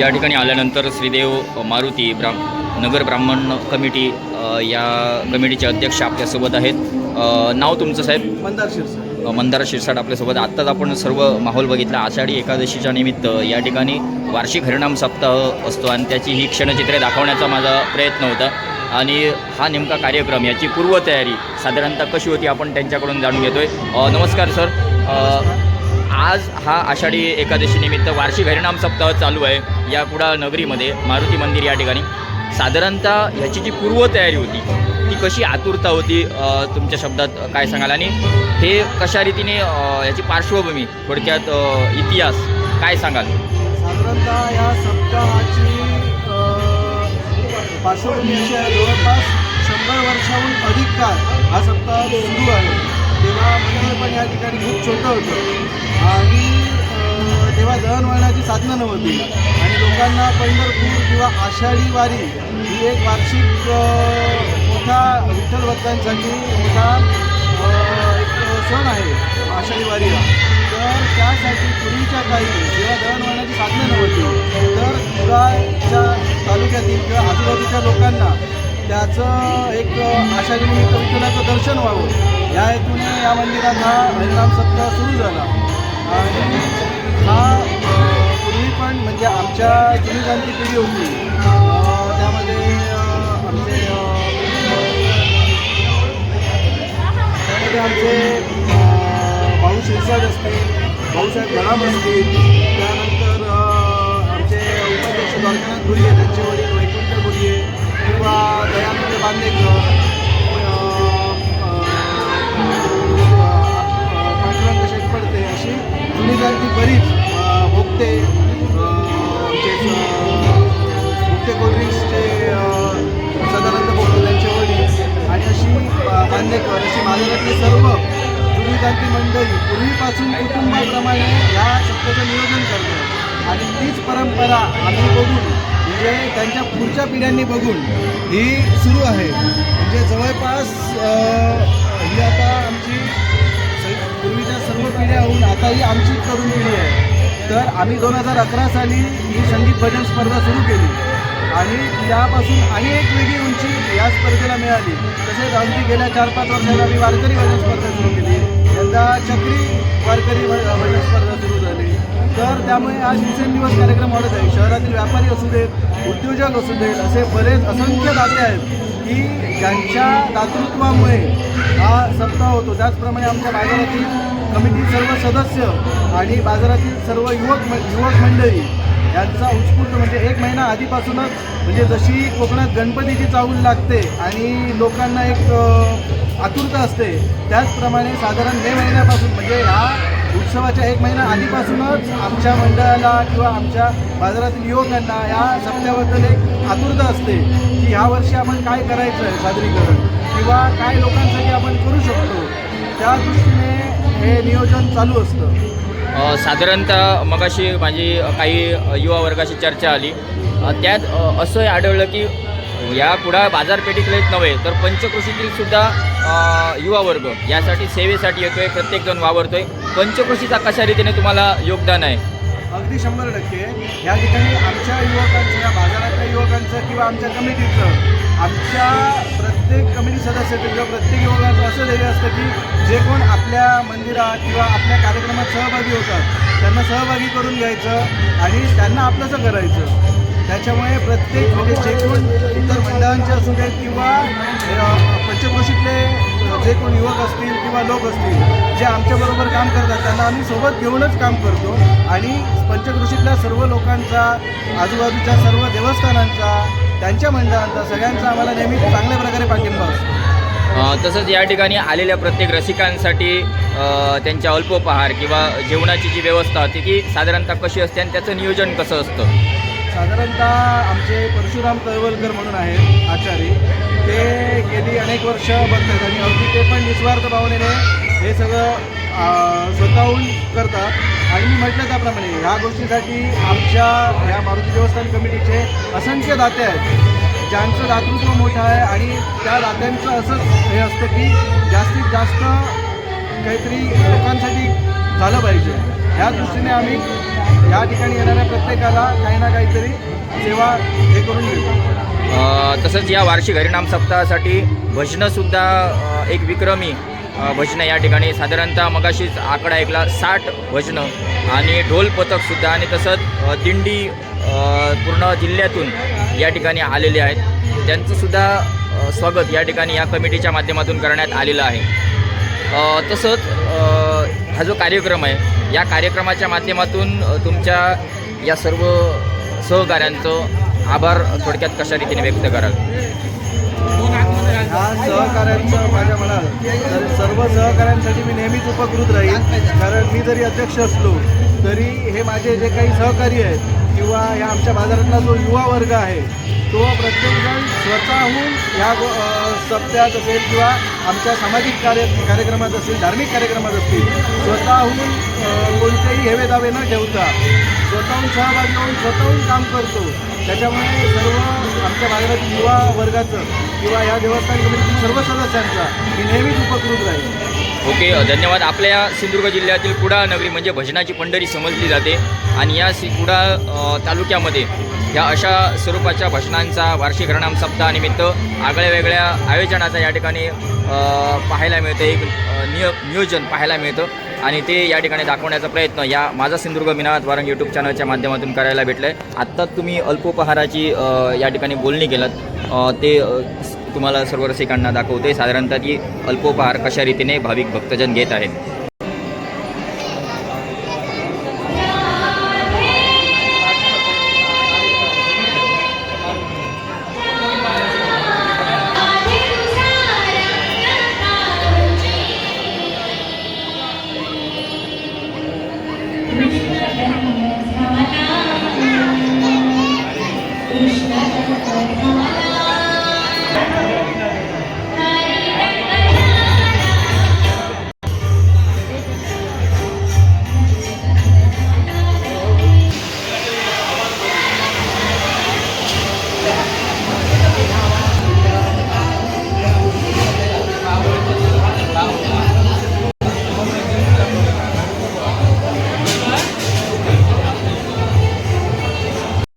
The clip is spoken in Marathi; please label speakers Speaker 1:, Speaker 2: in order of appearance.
Speaker 1: या ठिकाणी आल्यानंतर श्रीदेव मारुती ब्रा नगर ब्राह्मण कमिटी या कमिटीचे अध्यक्ष आपल्यासोबत आहेत. नाव तुमचं साहेब?
Speaker 2: मंदार शिरसाट.
Speaker 1: मंदारा शिरसाट आपल्यासोबत. आत्ताच आपण सर्व माहोल बघितला. आषाढी एकादशीच्या निमित्त या ठिकाणी वार्षिक हरिणाम सप्ताह असतो आणि त्याची ही क्षणचित्रे दाखवण्याचा माझा प्रयत्न होता. आणि हा नेमका कार्यक्रम याची पूर्वतयारी साधारणतः कशी होती आपण त्यांच्याकडून जाणून घेतोय. नमस्कार सर. आज हा आषाढी एकादशीनिमित्त वार्षिक हरिणाम सप्ताह चालू आहे. या कुडाळ नगरीमध्ये मारुती मंदिर या ठिकाणी. साधारणतः ह्याची जी पूर्वतयारी होती ती कशी आतुरता होती तुमच्या शब्दात काय सांगाल? आणि हे कशा रीतीने याची पार्श्वभूमी थोडक्यात इतिहास काय सांगाल?
Speaker 2: साधारणतः या सप्ताहाची अ, पार्श्वभूमी जवळपास शंभर वर्षाहून अधिक काळ हा सप्ताह सुरू आहे. तेव्हा मंदिर पण या ठिकाणी खूप छोटं होतं. आणि तेव्हा दळणवळणाची साधनं नव्हती. आणि लोकांना पंढरपूर किंवा आषाढी वारी ही एक वार्षिक मोठा विठ्ठल भक्तांसाठी मोठा एक सण आहे आषाढी वारीला. तर त्यासाठी पूर्वीच्या काही जेव्हा दळणवळणाची साधनं नव्हती तर कुडाळच्या तालुक्यातील किंवा आजूबाजूच्या लोकांना त्याचं एक आषाढी म्हणजे निमित्त विठ्ठलाचं दर्शन व्हावं. या हेतूने या मंदिरात हा हरिनाम सप्ताह सुरू झाला. आणि हा पूर्वी पण म्हणजे आमच्या जुनी गांधी पिढी होती. त्यामध्ये आमचे त्यामध्ये आमचे भाऊ शिरसाट असतील भाऊसाहेब गडाम असतील त्यानंतर आमचे उपाध्यक्ष द्वारकानाथ गुडिये त्यांचे वडील वैकुंठ गुडिये किंवा दयानंद बांदेकर बांदेकर अशी बाजारातली सर्व जुनी जाणती मंडळी पूर्वीपासून कुटुंबाप्रमाणे या सप्ताहाचं नियोजन करतो. आणि तीच परंपरा आम्ही बघून म्हणजे त्यांच्या पुढच्या पिढ्यांनी बघून ही सुरू आहे. म्हणजे जवळपास ही आता आमची पूर्वीच्या सर्व पिढ्या होऊन आता ही आमची तरुण पिढी आहे. तर आम्ही दोन हजार अकरा साली ही संगीत भजन स्पर्धा सुरू केली. आणि यापासून आणि एक वेगळी उंची या स्पर्धेला मिळाली. तसेच आमची गेल्या चार पाच वर्षात आम्ही वारकरी भजन स्पर्धा सुरू केली. यंदा चक्री वारकरी भजन स्पर्धा सुरू झाली. तर त्यामुळे आज दिवसेंदिवस कार्यक्रम वाढत आहे. शहरातील व्यापारी असू देत उद्योजक असू देत असे बरेच असंख्य दाते आहेत की ज्यांच्या दातृत्वामुळे हा सप्ताह होतो. त्याचप्रमाणे आमच्या बाजारातील कमिटी सर्व सदस्य आणि बाजारातील सर्व युवक म- युवक मंडळी यांचा उत्स्फूर्त म्हणजे एक महिना आधीपासूनच म्हणजे जशी कोकणात गणपतीची चाहूल लागते आणि लोकांना एक आतुरता असते त्याचप्रमाणे साधारण मे महिन्यापासून म्हणजे ह्या उत्सवाच्या एक महिना आधीपासूनच आमच्या मंडळाला किंवा आमच्या बाजारातील युवकांना या सप्त्याबद्दल एक आतुरता असते की ह्या वर्षी आपण काय करायचं आहे सादरीकरण किंवा काय लोकांसाठी आपण करू शकतो. त्या दृष्टीने हे नियोजन चालू असतं.
Speaker 1: साधारणतः मगाशी माझी काही युवा वर्गाशी चर्चा आली. त्यात असं आढळलं की या कुडा बाजारपेठेतलेच नव्हे तर पंचकृषीतील सुद्धा युवा वर्ग यासाठी सेवेसाठी येतोय प्रत्येकजण वावरतोय. पंचकृषीचा कशा रीतीने तुम्हाला योगदान आहे?
Speaker 2: अगदी शंभर टक्के. या ठिकाणी आमच्या युवकांचं या बाजारातल्या युवकांचं किंवा आमच्या कमिटीचं आमच्या प्रत्येक कमिटी सदस्याचं किंवा प्रत्येक युवकाचं असं ध्येय असतं की जे कोण आपल्या मंदिरात किंवा आपल्या कार्यक्रमात सहभागी होतात त्यांना सहभागी करून घ्यायचं आणि त्यांना आपलंसं करायचं. त्याच्यामुळे प्रत्येक म्हणजे जे कोण इतर मंडळांचे असू देत किंवा पंचक्रोशीतले जे कोण युवक असतील किंवा लोक असतील जे आमच्याबरोबर काम करतात त्यांना आम्ही सोबत घेऊनच काम करतो. आणि पंचकृषीतल्या सर्व लोकांचा आजूबाजूच्या सर्व देवस्थानांचा त्यांच्या मंडळांचा सगळ्यांचा आम्हाला नेहमी चांगल्या प्रकारे पाठिंबा असतो.
Speaker 1: तसंच या ठिकाणी आलेल्या प्रत्येक रसिकांसाठी त्यांच्या अल्पोपहार किंवा जेवणाची जी व्यवस्था होती ती साधारणतः कशी असते आणि त्याचं नियोजन कसं असतं?
Speaker 2: साधारणतः आमचे परशुराम तळवलकर म्हणून आहेत आचारी ते गेली अनेक वर्ष बघतात आणि अगदी ते पण निस्वार्थ भावनेने हे सगळं स्वतःहून करतात. आणि मी म्हटलं त्याप्रमाणे ह्या गोष्टीसाठी आमच्या ह्या मारुती देवस्थान कमिटीचे असंख्य दाते आहेत ज्यांचं दातृत्व मोठं आहे आणि त्या दात्यांचं असंच हे असतं की जास्तीत जास्त काहीतरी लोकांसाठी झालं पाहिजे. ह्या दृष्टीने आम्ही या ठिकाणी येणाऱ्या प्रत्येकाला काही ना काहीतरी सेवा हे करून
Speaker 1: तसंच या वार्षिक हरिनाम सप्ताहासाठी भजनंसुद्धा एक विक्रमी भजनं या ठिकाणी. साधारणतः मगाशीच आकडा ऐकला साठ भजनं आणि ढोल पथकसुद्धा आणि तसंच दिंडी पूर्ण जिल्ह्यातून या ठिकाणी आलेले आहेत. त्यांचंसुद्धा स्वागत या ठिकाणी या कमिटीच्या माध्यमातून करण्यात आलेलं आहे. तसंच हा जो कार्यक्रम आहे या कार्यक्रमाच्या माध्यमातून तुमच्या या सर्व सहकाऱ्यांचं आभार थोडक्यात कशा रीतीने व्यक्त कराल?
Speaker 2: हा सहकाऱ्यांचं माझ्या म्हणाल तर सर्व सहकाऱ्यांसाठी मी नेहमीच उपकृत राहील कारण मी जरी अध्यक्ष असलो तरी हे माझे जे काही सहकारी आहेत किंवा या आमच्या बाजारातला जो युवा वर्ग आहे तो प्रत्येकजण स्वतःहून ह्या गो- सप्त्यात असेल किंवा आमच्या सामाजिक कार्य कार्यक्रमात असेल धार्मिक कार्यक्रमात असतील स्वतःहून कोणतेही हेवे दावे न ठेवता स्वतःहून सहभागी होऊन स्वतःहून काम करतो. त्याच्यामुळे सर्व आमच्या भागातील युवा वर्गाचं किंवा या देवस्थान कमिटीतील सर्व सदस्यांचा मी नेहमीच उपकृत राहील
Speaker 1: ओके धन्यवाद. आपल्या या सिंधुदुर्ग जिल्ह्यातील कुडाळ नगरी म्हणजे भजनाची पंढरी समजली जाते. आणि या सि कुडाळ तालुक्यामध्ये या अशा स्वरूपाच्या भजनांचा वार्षिक हरणाम सप्ताहानिमित्त आगळ्या वेगळ्या आयोजनाचा या ठिकाणी पाहायला मिळतं. एक निय नियोजन पाहायला मिळतं. आणि ते या ठिकाणी दाखवण्याचा प्रयत्न या माझा सिंधुदुर्ग मिनात वारंग यूट्यूब चॅनलच्या माध्यमातून करायला भेटलं आहे आत्ताच तुम्ही अल्पोपहाराची या ठिकाणी बोलणी केलं ते तुम्हाला सर्व रसिकांना दाखवते. साधारणतः ती अल्पोपहार कशा रीतीने भाविक भक्तजन घेत आहेत.
Speaker 3: विष्णु